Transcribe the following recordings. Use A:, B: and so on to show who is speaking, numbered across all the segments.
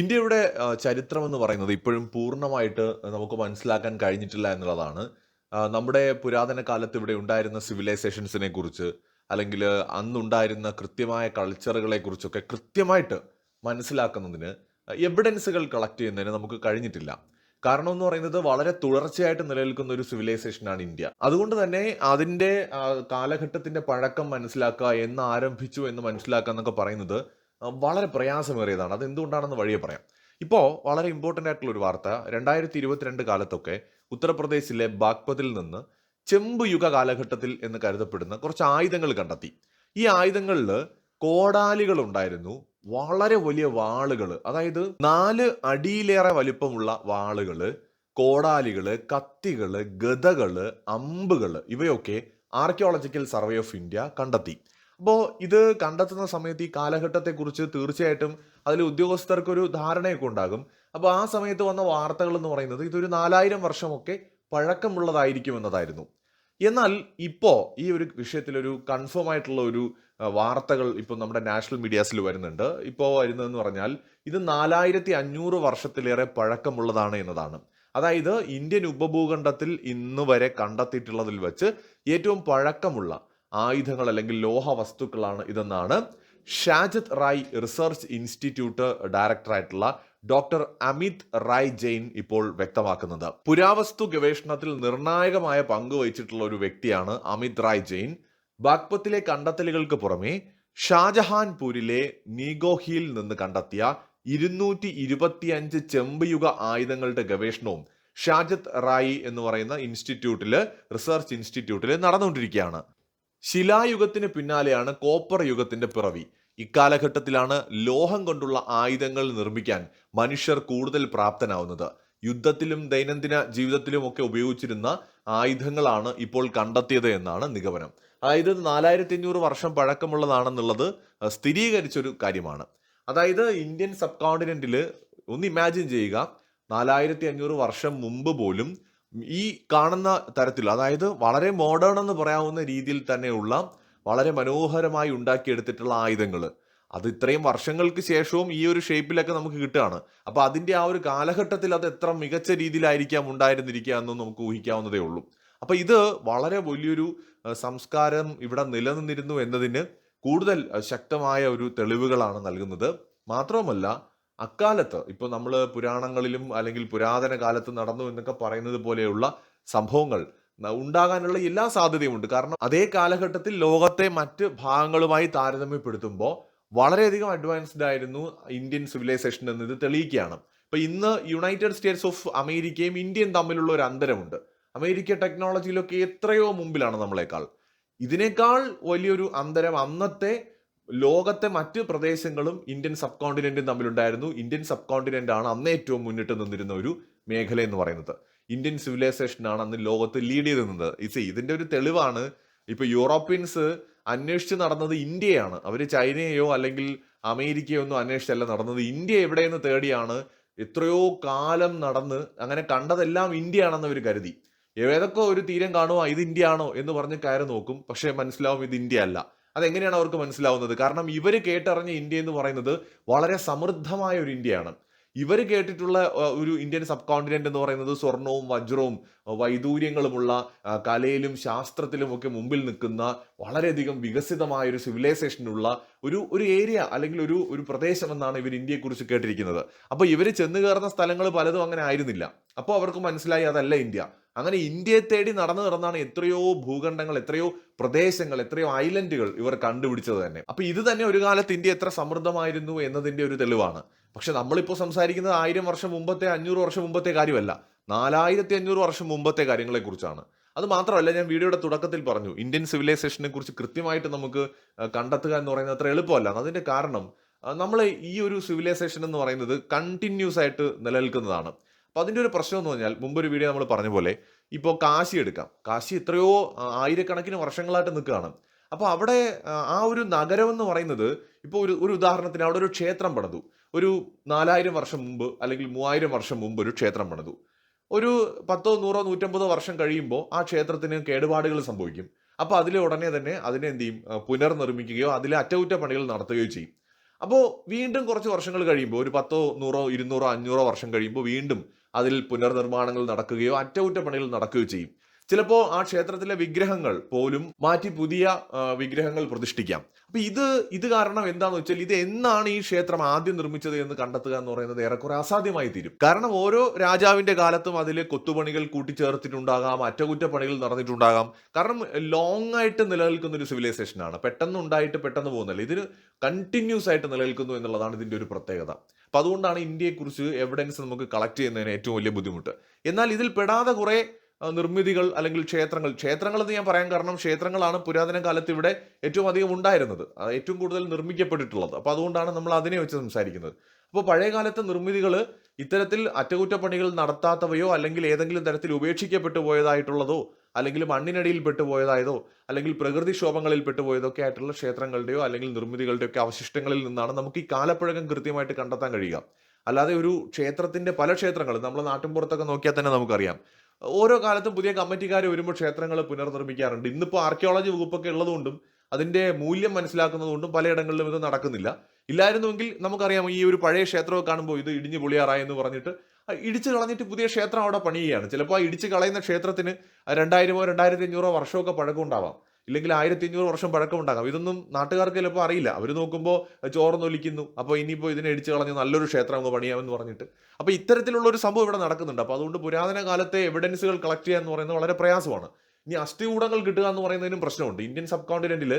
A: ഇന്ത്യയുടെ ചരിത്രം എന്ന് പറയുന്നത് ഇപ്പോഴും പൂർണ്ണമായിട്ട് നമുക്ക് മനസ്സിലാക്കാൻ കഴിഞ്ഞിട്ടില്ല എന്നുള്ളതാണ് നമ്മുടെ പുരാതന കാലത്ത് ഇവിടെ ഉണ്ടായിരുന്ന സിവിലൈസേഷൻസിനെ കുറിച്ച് അല്ലെങ്കിൽ അന്നുണ്ടായിരുന്ന കൃത്യമായ കൾച്ചറുകളെ കുറിച്ചൊക്കെ കൃത്യമായിട്ട് മനസ്സിലാക്കുന്നതിന് എവിഡൻസുകൾ കളക്ട് ചെയ്യുന്നതിന് നമുക്ക് കഴിഞ്ഞിട്ടില്ല കാരണം എന്ന് പറയുന്നത് വളരെ തുടർച്ചയായിട്ട് നിലനിൽക്കുന്ന ഒരു സിവിലൈസേഷനാണ് ഇന്ത്യ അതുകൊണ്ട് തന്നെ അതിൻ്റെ കാലഘട്ടത്തിന്റെ പഴക്കം മനസ്സിലാക്കുക എന്ന് ആരംഭിച്ചു എന്ന് മനസ്സിലാക്കുക എന്നൊക്കെ പറയുന്നത് വളരെ പ്രയാസമേറിയതാണ് അത് എന്തുകൊണ്ടാണെന്ന് വഴിയെ പറയാം ഇപ്പോൾ വളരെ ഇമ്പോർട്ടൻ്റ് ആയിട്ടുള്ള ഒരു വാർത്ത രണ്ടായിരത്തി ഇരുപത്തിരണ്ട് കാലത്തൊക്കെ ഉത്തർപ്രദേശിലെ ബാഗ്പതിൽ നിന്ന് ചെമ്പ് യുഗ കാലഘട്ടത്തിൽ എന്ന് കരുതപ്പെടുന്ന കുറച്ച് ആയുധങ്ങൾ കണ്ടെത്തി ഈ ആയുധങ്ങളിൽ കോടാലികൾ ഉണ്ടായിരുന്നു വളരെ വലിയ വാളുകൾ അതായത് നാല് അടിയിലേറെ വലിപ്പമുള്ള വാളുകൾ കോടാലികള് കത്തികള് ഗതകള് അമ്പുകള് ഇവയൊക്കെ ആർക്കിയോളജിക്കൽ സർവേ ഓഫ് ഇന്ത്യ കണ്ടെത്തി അപ്പോൾ ഇത് കണ്ടെത്തുന്ന സമയത്ത് ഈ കുറിച്ച് തീർച്ചയായിട്ടും അതിൽ ഉദ്യോഗസ്ഥർക്കൊരു ധാരണയൊക്കെ ഉണ്ടാകും അപ്പോൾ ആ സമയത്ത് വന്ന വാർത്തകൾ എന്ന് പറയുന്നത് ഇതൊരു നാലായിരം വർഷമൊക്കെ പഴക്കമുള്ളതായിരിക്കും എന്നതായിരുന്നു എന്നാൽ ഇപ്പോൾ ഈ ഒരു വിഷയത്തിൽ ഒരു കൺഫേം ആയിട്ടുള്ള ഒരു വാർത്തകൾ ഇപ്പോൾ നമ്മുടെ നാഷണൽ മീഡിയാസിൽ വരുന്നുണ്ട് ഇപ്പോൾ വരുന്നതെന്ന് പറഞ്ഞാൽ ഇത് നാലായിരത്തി അഞ്ഞൂറ് വർഷത്തിലേറെ പഴക്കമുള്ളതാണ് എന്നതാണ് അതായത് ഇന്ത്യൻ ഉപഭൂഖണ്ഡത്തിൽ ഇന്ന് വരെ കണ്ടെത്തിയിട്ടുള്ളതിൽ വെച്ച് ഏറ്റവും പഴക്കമുള്ള ആയുധങ്ങൾ അല്ലെങ്കിൽ ലോഹ വസ്തുക്കളാണ് ഇതെന്നാണ് ഷാജത് റായ് റിസർച്ച് ഇൻസ്റ്റിറ്റ്യൂട്ട് ഡയറക്ടറായിട്ടുള്ള ഡോക്ടർ അമിത് റായ് ജെയിൻ ഇപ്പോൾ വ്യക്തമാക്കുന്നത് പുരാവസ്തു ഗവേഷണത്തിൽ നിർണായകമായ പങ്ക് വഹിച്ചിട്ടുള്ള ഒരു വ്യക്തിയാണ് അമിത് റായ് ജെയിൻ ബാഗ്പത്തിലെ കണ്ടെത്തലുകൾക്ക് പുറമെ ഷാജഹാൻപൂരിലെ നീഗോഹിയിൽ നിന്ന് കണ്ടെത്തിയ ഇരുന്നൂറ്റി ഇരുപത്തിയഞ്ച് ചെമ്പയുഗ ആയുധങ്ങളുടെ ഗവേഷണവും ഷാജത് റായി എന്ന് പറയുന്ന ഇൻസ്റ്റിറ്റ്യൂട്ടിൽ റിസർച്ച് ഇൻസ്റ്റിറ്റ്യൂട്ടിൽ നടന്നുകൊണ്ടിരിക്കുകയാണ് ശിലായുഗത്തിന് പിന്നാലെയാണ് കോപ്പർ യുഗത്തിന്റെ പിറവി ഇക്കാലഘട്ടത്തിലാണ് ലോഹം കൊണ്ടുള്ള ആയുധങ്ങൾ നിർമ്മിക്കാൻ മനുഷ്യർ കൂടുതൽ പ്രാപ്തനാവുന്നത് യുദ്ധത്തിലും ദൈനംദിന ജീവിതത്തിലും ഒക്കെ ഉപയോഗിച്ചിരുന്ന ആയുധങ്ങളാണ് ഇപ്പോൾ കണ്ടെത്തിയത് എന്നാണ് നിഗമനം അതായത് നാലായിരത്തി അഞ്ഞൂറ് വർഷം പഴക്കമുള്ളതാണെന്നുള്ളത് സ്ഥിരീകരിച്ചൊരു കാര്യമാണ് അതായത് ഇന്ത്യൻ സബ് കോണ്ടിനെന്റിൽ ഒന്ന് ഇമാജിൻ ചെയ്യുക നാലായിരത്തി അഞ്ഞൂറ് വർഷം മുമ്പ് പോലും ഈ കാണുന്ന തരത്തിൽ അതായത് വളരെ മോഡേൺ എന്ന് പറയാവുന്ന രീതിയിൽ തന്നെയുള്ള വളരെ മനോഹരമായി ഉണ്ടാക്കിയെടുത്തിട്ടുള്ള ആയുധങ്ങൾ അത് ഇത്രയും വർഷങ്ങൾക്ക് ശേഷവും ഈ ഒരു ഷേപ്പിലൊക്കെ നമുക്ക് കിട്ടുകയാണ് അപ്പോൾ അതിൻ്റെ ആ ഒരു കാലഘട്ടത്തിൽ അത് എത്ര മികച്ച രീതിയിലായിരിക്കാം ഉണ്ടായിരുന്നിരിക്കുക എന്നും നമുക്ക് ഊഹിക്കാവുന്നതേ ഉള്ളൂ അപ്പോൾ ഇത് വളരെ വലിയൊരു സംസ്കാരം ഇവിടെ നിലനിന്നിരുന്നു എന്നതിന് കൂടുതൽ ശക്തമായ ഒരു തെളിവുകളാണ് നൽകുന്നത് മാത്രവുമല്ല അക്കാലത്ത് ഇപ്പോൾ നമ്മൾ പുരാണങ്ങളിലും അല്ലെങ്കിൽ പുരാതന കാലത്ത് നടന്നു എന്നൊക്കെ പറയുന്നത് പോലെയുള്ള സംഭവങ്ങൾ ഉണ്ടാകാനുള്ള എല്ലാ സാധ്യതയുമുണ്ട് കാരണം അതേ കാലഘട്ടത്തിൽ ലോകത്തെ മറ്റ് ഭാഗങ്ങളുമായി താരതമ്യപ്പെടുത്തുമ്പോൾ വളരെയധികം അഡ്വാൻസ്ഡ് ആയിരുന്നു ഇന്ത്യൻ സിവിലൈസേഷൻ എന്നത് തെളിയിക്കുകയാണ് ഇപ്പൊ ഇന്ന് യുണൈറ്റഡ് സ്റ്റേറ്റ്സ് ഓഫ് അമേരിക്കയും ഇന്ത്യയും തമ്മിലുള്ള ഒരു അന്തരമുണ്ട് അമേരിക്ക ടെക്നോളജിയിലൊക്കെ എത്രയോ മുമ്പിലാണ് നമ്മളെക്കാൾ ഇതിനേക്കാൾ വലിയൊരു അന്തരം അന്നത്തെ ലോകത്തെ മറ്റ് പ്രദേശങ്ങളും ഇന്ത്യൻ സബ് കോണ്ടിനെന്റും തമ്മിലുണ്ടായിരുന്നു ഇന്ത്യൻ സബ് കോണ്ടിനെന്റ് ആണ് അന്ന് ഏറ്റവും മുന്നിട്ട് നിന്നിരുന്ന ഒരു മേഖല എന്ന് പറയുന്നത് ഇന്ത്യൻ സിവിലൈസേഷൻ ആണ് അന്ന് ലോകത്ത് ലീഡ് ചെയ്ത് നിന്നത് ഇറ്റ്സ് ഇതിന്റെ ഒരു തെളിവാണ് ഇപ്പൊ യൂറോപ്യൻസ് അന്വേഷിച്ച് നടന്നത് ഇന്ത്യയാണ് അവർ ചൈനയെയോ അല്ലെങ്കിൽ അമേരിക്കയോ ഒന്നും അന്വേഷിച്ചല്ല നടന്നത് ഇന്ത്യ എവിടെയെന്ന് തേടിയാണ് എത്രയോ കാലം നടന്ന് അങ്ങനെ കണ്ടതെല്ലാം ഇന്ത്യയാണെന്ന് അവർ കരുതി ഏതൊക്കെ ഒരു തീരം കാണുമോ ഇത് ഇന്ത്യയാണോ എന്ന് പറഞ്ഞ് കയറി നോക്കും പക്ഷേ മനസ്സിലാവും ഇത് ഇന്ത്യ അല്ല അതെങ്ങനെയാണ് അവർക്ക് മനസ്സിലാവുന്നത് കാരണം ഇവർ കേട്ടറിഞ്ഞ ഇന്ത്യ എന്ന് പറയുന്നത് വളരെ സമൃദ്ധമായ ഒരു ഇന്ത്യയാണ് ഇവർ കേട്ടിട്ടുള്ള ഒരു ഇന്ത്യൻ സബ് കോണ്ടിനെന്റ് എന്ന് പറയുന്നത് സ്വർണവും വജ്രവും വൈദൂര്യങ്ങളുമുള്ള കലയിലും ശാസ്ത്രത്തിലും ഒക്കെ മുമ്പിൽ നിൽക്കുന്ന വളരെയധികം വികസിതമായ ഒരു സിവിലൈസേഷനുള്ള ഒരു ഒരു ഏരിയ അല്ലെങ്കിൽ ഒരു ഒരു പ്രദേശം എന്നാണ് ഇവർ ഇന്ത്യയെക്കുറിച്ച് കേട്ടിരിക്കുന്നത് അപ്പോൾ ഇവർ ചെന്നു കയറുന്ന സ്ഥലങ്ങൾ പലതും അങ്ങനെ ആയിരുന്നില്ല അപ്പോൾ അവർക്ക് മനസ്സിലായി അതല്ല ഇന്ത്യ അങ്ങനെ ഇന്ത്യയെ തേടി നടന്നു നടന്നാണ് എത്രയോ ഭൂഖണ്ഡങ്ങൾ എത്രയോ പ്രദേശങ്ങൾ എത്രയോ ഐലൻഡുകൾ ഇവർ കണ്ടുപിടിച്ചത് തന്നെ അപ്പൊ ഇത് തന്നെ ഒരു കാലത്ത് ഇന്ത്യ എത്ര സമൃദ്ധമായിരുന്നു എന്നതിന്റെ ഒരു തെളിവാണ് പക്ഷെ നമ്മളിപ്പോൾ സംസാരിക്കുന്നത് ആയിരം വർഷം മുമ്പത്തെ അഞ്ഞൂറ് വർഷം മുമ്പത്തെ കാര്യമല്ല നാലായിരത്തി അഞ്ഞൂറ് വർഷം മുമ്പത്തെ കാര്യങ്ങളെക്കുറിച്ചാണ് അത് മാത്രമല്ല ഞാൻ വീഡിയോയുടെ തുടക്കത്തിൽ പറഞ്ഞു ഇന്ത്യൻ സിവിലൈസേഷനെ കുറിച്ച് കൃത്യമായിട്ട് നമുക്ക് കണ്ടെത്തുക എന്ന് പറയുന്നത് അത്ര എളുപ്പമല്ല അതിന്റെ കാരണം നമ്മൾ ഈ ഒരു സിവിലൈസേഷൻ എന്ന് പറയുന്നത് കണ്ടിന്യൂസ് ആയിട്ട് നിലനിൽക്കുന്നതാണ് അപ്പോൾ അതിൻ്റെ ഒരു പ്രശ്നം എന്ന് പറഞ്ഞാൽ മുമ്പൊരു വീഡിയോ നമ്മൾ പറഞ്ഞ പോലെ ഇപ്പോൾ കാശി എടുക്കാം കാശി എത്രയോ ആയിരക്കണക്കിന് വർഷങ്ങളായിട്ട് നിൽക്കുകയാണ് അപ്പോൾ അവിടെ ആ ഒരു നഗരം എന്ന് പറയുന്നത് ഇപ്പോൾ ഒരു ഒരു ഉദാഹരണത്തിന് അവിടെ ഒരു ക്ഷേത്രം പണിതു ഒരു നാലായിരം വർഷം മുമ്പ് അല്ലെങ്കിൽ മൂവായിരം വർഷം മുമ്പ് ഒരു ക്ഷേത്രം പണിതു ഒരു പത്തോ നൂറോ നൂറ്റമ്പതോ വർഷം കഴിയുമ്പോൾ ആ ക്ഷേത്രത്തിന് കേടുപാടുകൾ സംഭവിക്കും അപ്പോൾ അതിൽ ഉടനെ തന്നെ അതിനെ എന്ത് ചെയ്യും പുനർനിർമ്മിക്കുകയോ അതിലെ അറ്റകുറ്റപ്പണികൾ നടത്തുകയോ ചെയ്യും അപ്പോൾ വീണ്ടും കുറച്ച് വർഷങ്ങൾ കഴിയുമ്പോൾ ഒരു പത്തോ നൂറോ ഇരുന്നൂറോ അഞ്ഞൂറോ വർഷം കഴിയുമ്പോൾ വീണ്ടും അതിൽ പുനർനിർമ്മാണങ്ങൾ നടക്കുകയോ അറ്റകുറ്റപ്പണികൾ നടക്കുകയോ ചെയ്യും ചിലപ്പോൾ ആ ക്ഷേത്രത്തിലെ വിഗ്രഹങ്ങൾ പോലും മാറ്റി പുതിയ വിഗ്രഹങ്ങൾ പ്രതിഷ്ഠിക്കാം അപ്പൊ ഇത് ഇത് കാരണം എന്താണെന്ന് വെച്ചാൽ ഇത് എന്നാണ് ഈ ക്ഷേത്രം ആദ്യം നിർമ്മിച്ചത് എന്ന് കണ്ടെത്തുക എന്ന് പറയുന്നത് ഏറെക്കുറെ അസാധ്യമായി തീരും കാരണം ഓരോ രാജാവിന്റെ കാലത്തും അതിൽ കൊത്തുപണികൾ കൂട്ടിച്ചേർത്തിട്ടുണ്ടാകാം അറ്റകുറ്റപ്പണികൾ നടന്നിട്ടുണ്ടാകാം കാരണം ലോങ് ആയിട്ട് നിലനിൽക്കുന്ന ഒരു സിവിലൈസേഷനാണ് പെട്ടെന്ന് ഉണ്ടായിട്ട് പെട്ടെന്ന് പോകുന്നില്ല ഇതിന് കണ്ടിന്യൂസ് ആയിട്ട് നിലനിൽക്കുന്നു എന്നുള്ളതാണ് ഇതിന്റെ ഒരു പ്രത്യേകത അപ്പോൾ അതുകൊണ്ടാണ് ഇന്ത്യയെക്കുറിച്ച് എവിഡൻസ് നമുക്ക് കളക്ട് ചെയ്യുന്നതിന് ഏറ്റവും വലിയ ബുദ്ധിമുട്ട് എന്നാൽ ഇതിൽ പെടാതെ കുറേ നിർമ്മിതികൾ അല്ലെങ്കിൽ ക്ഷേത്രങ്ങൾ ക്ഷേത്രങ്ങൾ എന്ന് ഞാൻ പറയാൻ കാരണം ക്ഷേത്രങ്ങളാണ് പുരാതന കാലത്ത് ഇവിടെ ഏറ്റവും അധികം ഉണ്ടായിരുന്നത് ഏറ്റവും കൂടുതൽ നിർമ്മിക്കപ്പെട്ടിട്ടുള്ളത് അപ്പോൾ അതുകൊണ്ടാണ് നമ്മൾ അതിനെ വെച്ച് സംസാരിക്കുന്നത് അപ്പോൾ പഴയകാലത്തെ നിർമ്മിതികൾ ഇത്തരത്തിൽ അറ്റകുറ്റപ്പണികൾ നടത്താത്തവയോ അല്ലെങ്കിൽ ഏതെങ്കിലും തരത്തിൽ ഉപേക്ഷിക്കപ്പെട്ടു പോയതായിട്ടുള്ളതോ അല്ലെങ്കിൽ മണ്ണിനടിയിൽ പെട്ടുപോയതായതോ അല്ലെങ്കിൽ ക്ഷോഭങ്ങളിൽ പെട്ടുപോയതോ ഒക്കെ ആയിട്ടുള്ള ക്ഷേത്രങ്ങളുടെയോ അല്ലെങ്കിൽ നിർമ്മിതികളുടെയോ ഒക്കെ അവശിഷ്ടങ്ങളിൽ നിന്നാണ് നമുക്ക് ഈ കാലപ്പഴക്കം കൃത്യമായിട്ട് കണ്ടെത്താൻ കഴിയുക അല്ലാതെ ഒരു ക്ഷേത്രത്തിന്റെ പല ക്ഷേത്രങ്ങളും നമ്മളെ പുറത്തൊക്കെ നോക്കിയാൽ തന്നെ നമുക്കറിയാം ഓരോ കാലത്തും പുതിയ കമ്മിറ്റിക്കാർ വരുമ്പോൾ ക്ഷേത്രങ്ങൾ പുനർനിർമ്മിക്കാറുണ്ട് ഇന്നിപ്പോൾ ആർക്കിയോളജി വകുപ്പൊക്കെ ഉള്ളതുകൊണ്ടും അതിന്റെ മൂല്യം മനസ്സിലാക്കുന്നതുകൊണ്ടും പലയിടങ്ങളിലും ഇത് നടക്കുന്നില്ല ഇല്ലായിരുന്നുവെങ്കിൽ നമുക്കറിയാം ഈ ഒരു പഴയ ക്ഷേത്രമൊക്കെ കാണുമ്പോൾ ഇത് ഇടിഞ്ഞു പൊളിയാറായി എന്ന് പറഞ്ഞിട്ട് ഇടിച്ചു കളഞ്ഞിട്ട് പുതിയ ക്ഷേത്രം അവിടെ പണിയുകയാണ് ചിലപ്പോൾ ആ ഇടിച്ചു കളയുന്ന ക്ഷേത്രത്തിന് രണ്ടായിരമോ രണ്ടായിരത്തി അഞ്ഞൂറോ വർഷമൊക്കെ പഴക്കം ഉണ്ടാവാം ഇല്ലെങ്കിൽ ആയിരത്തി അഞ്ഞൂറ് വർഷം പഴക്കം ഉണ്ടാകാം ഇതൊന്നും നാട്ടുകാർക്ക് ചിലപ്പോൾ അറിയില്ല അവർ നോക്കുമ്പോൾ ചോർന്നൊലിക്കുന്നു അപ്പോൾ ഇനിയിപ്പോൾ ഇതിനെ ഇടിച്ചു കളഞ്ഞ് നല്ലൊരു ക്ഷേത്രം അങ്ങ് പണിയാമെന്ന് പറഞ്ഞിട്ട് അപ്പോൾ ഇത്തരത്തിലുള്ള ഒരു സംഭവം ഇവിടെ നടക്കുന്നുണ്ട് അപ്പോൾ അതുകൊണ്ട് പുരാതന കാലത്തെ എവിഡൻസുകൾ കളക്ട് ചെയ്യുക എന്ന് പറയുന്നത് വളരെ പ്രയാസമാണ് ഇനി അസ്ഥികൂടങ്ങൾ കിട്ടുക എന്ന് പറയുന്നതിനും പ്രശ്നമുണ്ട് ഇന്ത്യൻ സബ് കോണ്ടിനെന്റിൽ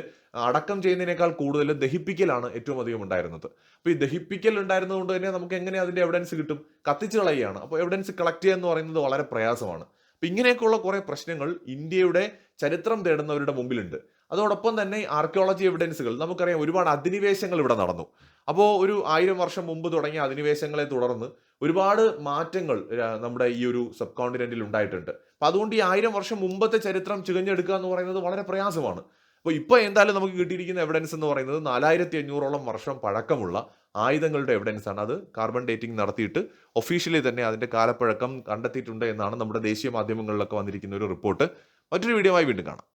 A: അടക്കം ചെയ്യുന്നതിനേക്കാൾ കൂടുതൽ ദഹിപ്പിക്കലാണ് ഏറ്റവും അധികം ഉണ്ടായിരുന്നത് അപ്പോൾ ഈ ദഹിപ്പിക്കൽ കൊണ്ട് തന്നെ നമുക്ക് എങ്ങനെ അതിന്റെ എവിഡൻസ് കിട്ടും കത്തിച്ച് കളയുകയാണ് അപ്പോൾ എവിഡൻസ് കളക്ട് ചെയ്യുക എന്ന് പറയുന്നത് വളരെ പ്രയാസമാണ് അപ്പം ഇങ്ങനെയൊക്കെയുള്ള കുറേ പ്രശ്നങ്ങൾ ഇന്ത്യയുടെ ചരിത്രം തേടുന്നവരുടെ മുമ്പിലുണ്ട് അതോടൊപ്പം തന്നെ ആർക്കിയോളജി എവിഡൻസുകൾ നമുക്കറിയാം ഒരുപാട് അധിനിവേശങ്ങൾ ഇവിടെ നടന്നു അപ്പോൾ ഒരു ആയിരം വർഷം മുമ്പ് തുടങ്ങിയ അധിനിവേശങ്ങളെ തുടർന്ന് ഒരുപാട് മാറ്റങ്ങൾ നമ്മുടെ ഈ ഒരു സബ് കോണ്ടിനെന്റിൽ ഉണ്ടായിട്ടുണ്ട് അപ്പം അതുകൊണ്ട് ഈ ആയിരം വർഷം മുമ്പത്തെ ചരിത്രം ചികഞ്ഞെടുക്കുക എന്ന് പറയുന്നത് വളരെ പ്രയാസമാണ് അപ്പോൾ ഇപ്പോൾ എന്തായാലും നമുക്ക് കിട്ടിയിരിക്കുന്ന എവിഡൻസ് എന്ന് പറയുന്നത് നാലായിരത്തി അഞ്ഞൂറോളം വർഷം പഴക്കമുള്ള ആയുധങ്ങളുടെ എവിഡൻസ് ആണ് അത് കാർബൺ ഡേറ്റിംഗ് നടത്തിയിട്ട് ഒഫീഷ്യലി തന്നെ അതിൻ്റെ കാലപ്പഴക്കം കണ്ടെത്തിയിട്ടുണ്ട് എന്നാണ് നമ്മുടെ ദേശീയ മാധ്യമങ്ങളിലൊക്കെ വന്നിരിക്കുന്ന ഒരു റിപ്പോർട്ട് മറ്റൊരു വീഡിയോ വീണ്ടും കാണാം